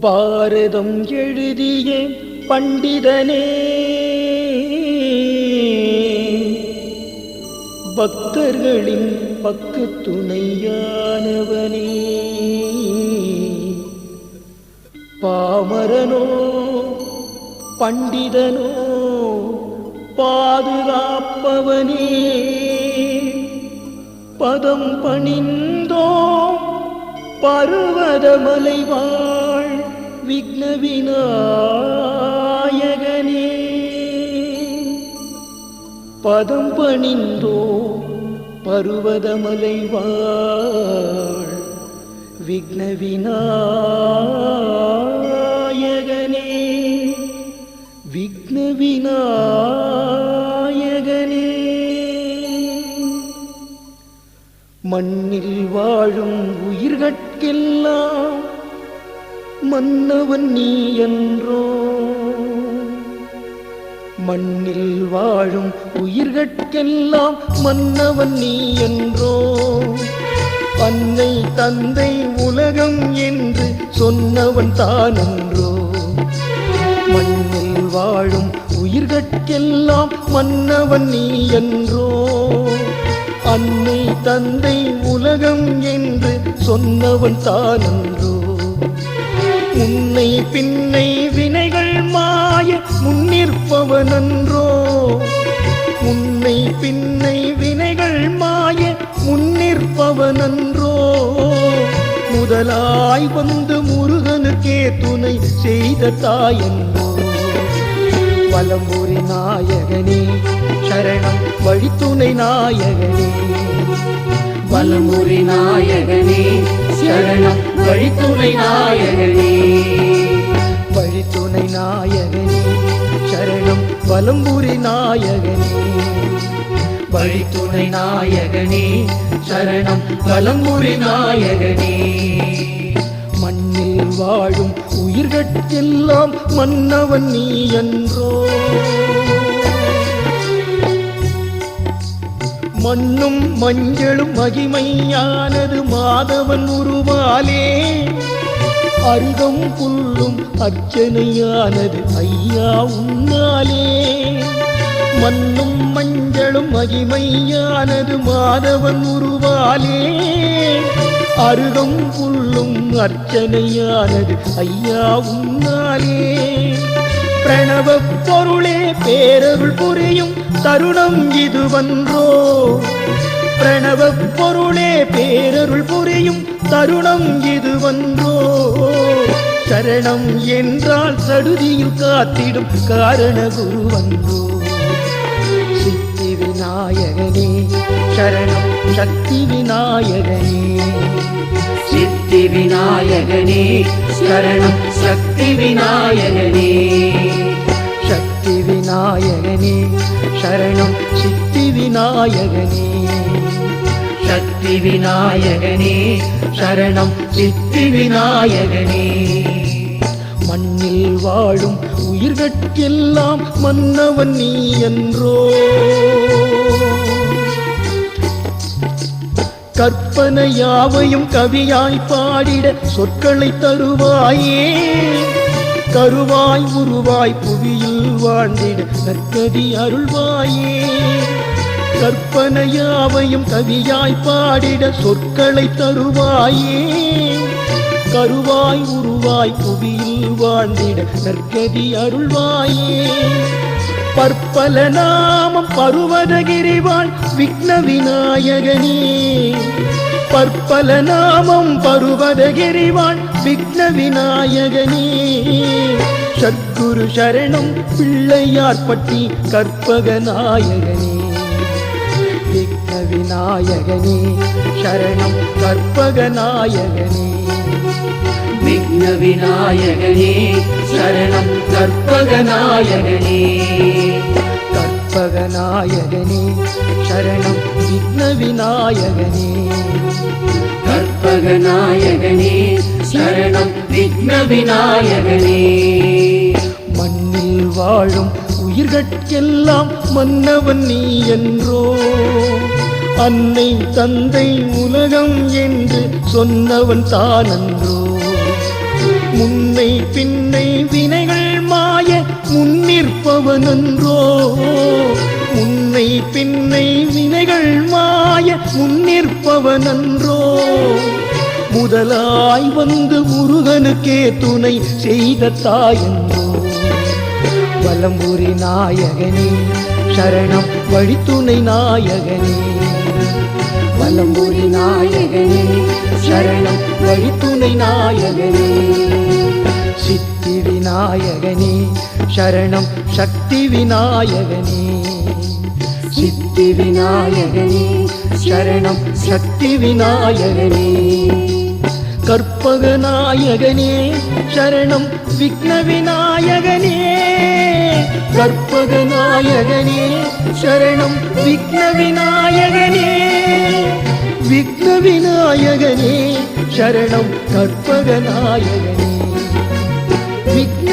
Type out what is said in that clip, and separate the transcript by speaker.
Speaker 1: பாரதம் எழுதிய பண்டிதனே. பக்தர்களின் பக்கு துணையானவனே. பாமரனோ பண்டிதனோ பாதுகாப்பவனே. பதம் பணிந்தோ பருவதமலைவான் விக்ன விநாயகனே பதம் பணிந்தோ பருவதமலை வாழ். விக்ன விநாயகனே விக்ன விநாயகனே மண்ணில் வாழும் உயிர்கட்கெல்லாம் மன்னவன் நீ என்றோ. மண்ணில் வாழும் உயிர்கட்கெல்லாம் மன்னவன் நீ என்றோ. அன்னை தந்தை உலகம் என்று சொன்னவன் தானன்றோ. மண்ணில் வாழும் உயிர்கட்கெல்லாம் மன்னவன் நீ என்றோ. அன்னை தந்தை உலகம் என்று சொன்னவன் தானன்றோ. உன்னை பின்னை வினைகள் மாய முன்னிற்பவனன்றோ உன்னை பின்னை வினைகள் மாய முன்னிற்பவனன்றோ முதலாய் வந்து முருகனுக்கே துணை செய்த தாயன்றோ வலம்புரி நாயகனே சரணம் வழித்துணை நாயகனே.
Speaker 2: வலமுறை நாயகனே சரணம் வழித்துணை நாயகனே.
Speaker 1: வழித்துணை நாயகனே சரணம் பலம்புரி நாயகனே.
Speaker 2: வழித்துணை நாயகனே சரணம் பலம்புரி நாயகனே.
Speaker 1: மண்ணில் வாழும் உயிர்கட்கெல்லாம் மன்னவன் நீ என்றோ. மண்ணும் மஞ்சளும் மகிமையானது மாதவன் உருவாலே. அருகம் புல்லும் அர்ச்சனையானது ஐயா உன்னாலே. மண்ணும் மஞ்சளும் மகிமையானது மாதவன் உருவாலே. அருகம் புல்லும் அர்ச்சனையானது ஐயா உன்னாலே. பிரணவ பொருளே பேரருள் புரியும் தருணம் இது வன்றோ பிரணவ பொருளே பேரருள் புரியும் தருணம் இது வன்றோ சரணம் என்றால் சடுதியில் காத்திடும் காரண குரு வந்தோ சித்தி விநாயகனே சரணம் சக்தி விநாயகனே.
Speaker 2: சித்தி விநாயகனே சரணம் சக்தி விநாயகனே.
Speaker 1: விநாயகனே சரணம் சித்தி விநாயகனே.
Speaker 2: சக்தி விநாயகனே சரணம் சித்தி விநாயகனே.
Speaker 1: மண்ணில் வாழும் உயிர்கட்கெல்லாம் மன்னவன் நீ என்றோ. கற்பனை யாவையும் கவியாய் பாடிட சொற்களை தருவாயே. கருவாய் உருவாய் புவியில் வாழ்ந்திட நற்கதி அருள்வாயே. கற்பனையாவையும் கவியாய் பாடிட சொற்களை தருவாயே. கருவாய் உருவாய் புவியில் வாழ்ந்திட நற்கதி அருள்வாயே. பற்பல நாமம் பருவதகிரிவாள் விக்ன விநாயகனே பற்பல நாமம் பருவதகிரிவான் விக்ன விநாயகனே. சத்குரு சரணம் பிள்ளையார் பட்டி கற்பக நாயகனே. விக்ன விநாயகனே சரணம் கற்பக நாயகனே.
Speaker 2: விக்ன விநாயகனே சரணம் கற்பக நாயகனே.
Speaker 1: கற்பக நாயகனே சரணம் விக்ன விநாயகனே
Speaker 2: கற்பக நாயகனே சரணம் விக்ன விநாயகனே
Speaker 1: மண்ணில் வாழும் உயிர்கட்கெல்லாம் மன்னவன் நீ என்றோ. அன்னை தந்தை உலகம் என்று சொன்னவன் தானன்றோ. முன்னை பின்னை மாய முன்னிற்பவனன்றோ? முன்னை பின்னை வினைகள் மாய முன்னிற்பவனன்றோ? முதலாய் வந்து முருகனுக்கே துணை செய்த தாயன்றோ? வலம்புரி நாயகனே சரணம் வழித்துணை நாயகனே. வலம்புரி நாயகனே சரணம் வழித்துணை நாயகனே. சித்தி நாயகனே சரணம் சக்தி விநாயகனே. சித்தி விநாயகனே சரணம் சக்தி விநாயகனே. கற்பக நாயகனே சரணம் விக்ன விநாயகனே. கற்பக நாயகனே சரணம் விக்ன விநாயகனே. விக்ன விநாயகனே சரணம் கற்பக நாயகனே.